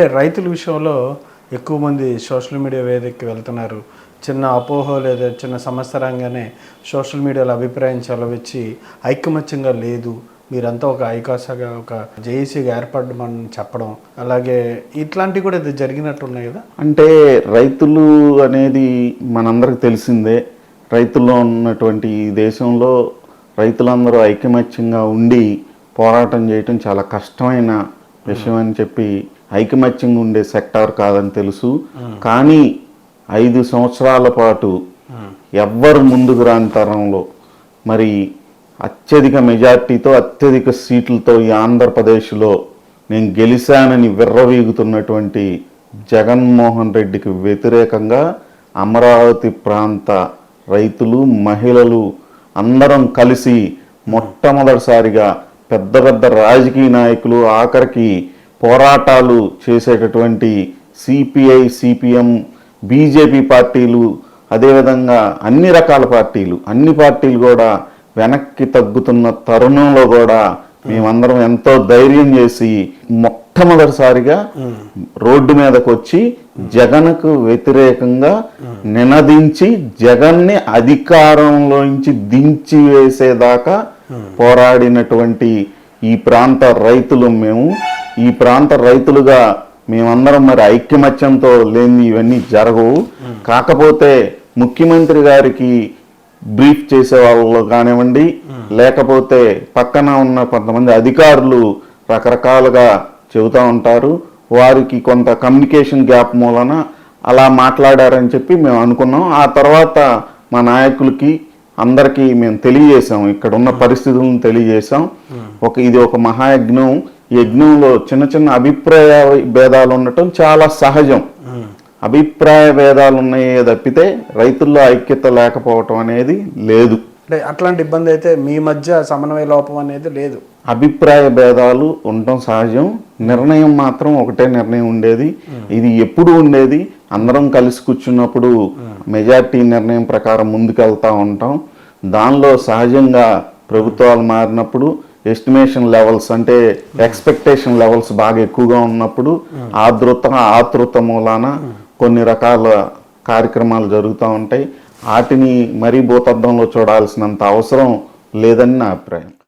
అంటే రైతుల విషయంలో ఎక్కువ మంది సోషల్ మీడియా వేదికకి వెళ్తున్నారు. చిన్న అపోహ లేదా చిన్న సమస్య రాగానే సోషల్ మీడియాలో అభిప్రాయం చలవచ్చి ఐకమత్యంగా లేదు. మీరంతా ఒక ఐకాసగా ఒక జేఏసీగా ఏర్పడమని చెప్పడం. అలాగే ఇట్లాంటివి కూడా ఇది జరిగినట్టున్నాయి కదా? అంటే రైతులు అనేది మనందరికి తెలిసిందే. రైతుల్లో ఉన్నటువంటి దేశంలో రైతులందరూ ఐకమత్యంగా ఉండి పోరాటం చేయటం చాలా కష్టమైన విషయం అని చెప్పి ఐకమత్యంగా ఉండే సెక్టార్ కాదని తెలుసు. కానీ ఐదు సంవత్సరాల పాటు ఎవ్వరు ముందుకు రాని తరంలో మరి అత్యధిక మెజార్టీతో అత్యధిక సీట్లతో ఈ ఆంధ్రప్రదేశ్లో నేను గెలిచానని విర్రవీగుతున్నటువంటి జగన్మోహన్ రెడ్డికి వ్యతిరేకంగా అమరావతి ప్రాంత రైతులు మహిళలు అందరం కలిసి మొట్టమొదటిసారిగా పెద్ద పెద్ద రాజకీయ నాయకులు ఆఖరికి పోరాటాలు చేసేటటువంటి సిపిఐ సిపిఎం బీజేపీ పార్టీలు అదేవిధంగా అన్ని రకాల పార్టీలు అన్ని పార్టీలు కూడా వెనక్కి తగ్గుతున్న తరుణంలో కూడా మేమందరం ఎంతో ధైర్యం చేసి మొట్టమొదటిసారిగా రోడ్డు మీదకి వచ్చి జగన్కు వ్యతిరేకంగా నినదించి జగన్ని అధికారంలోంచి దించి వేసేదాకా పోరాడినటువంటి ఈ ప్రాంత రైతులు మేము ఈ ప్రాంత రైతులుగా మేమందరం మరి ఐక్యమత్యంతో లేని ఇవన్నీ జరగవు. కాకపోతే ముఖ్యమంత్రి గారికి బ్రీఫ్ చేసే వాళ్ళు కానివ్వండి లేకపోతే పక్కన ఉన్న కొంతమంది అధికారులు రకరకాలుగా చెబుతూ ఉంటారు. వారికి కొంత కమ్యూనికేషన్ గ్యాప్ మూలన అలా మాట్లాడారని చెప్పి మేము అనుకున్నాం. ఆ తర్వాత మా నాయకులకి అందరికీ మేము తెలియజేసాం ఇక్కడ ఉన్న పరిస్థితులను తెలియజేసాం ఒక ఇది ఒక మహాయజ్ఞం. యజ్ఞంలో చిన్న చిన్న అభిప్రాయ భేదాలు ఉండటం చాలా సహజం. అభిప్రాయ భేదాలు ఉన్నాయే తప్పితే రైతుల్లో ఐక్యత లేకపోవటం అనేది లేదు. అంటే అట్లాంటి ఇబ్బంది అయితే మీ మధ్య సమన్వయ లోపం అనేది లేదు. అభిప్రాయ భేదాలు ఉండటం సహజం. నిర్ణయం మాత్రం ఒకటే నిర్ణయం ఉండేది. ఇది ఎప్పుడు ఉండేది. అందరం కలిసి కూర్చున్నప్పుడు మెజార్టీ నిర్ణయం ప్రకారం ముందుకెళ్తా ఉంటాం. దానిలో సహజంగా ప్రభుత్వాలు మారినప్పుడు ఎస్టిమేషన్ లెవెల్స్ అంటే ఎక్స్పెక్టేషన్ లెవెల్స్ బాగా ఎక్కువగా ఉన్నప్పుడు ఆదృత ఆతృత మూలాన కొన్ని రకాల కార్యక్రమాలు జరుగుతూ ఉంటాయి. వాటిని మరీ భూతద్దంలో చూడాల్సినంత అవసరం లేదని నా అభిప్రాయం.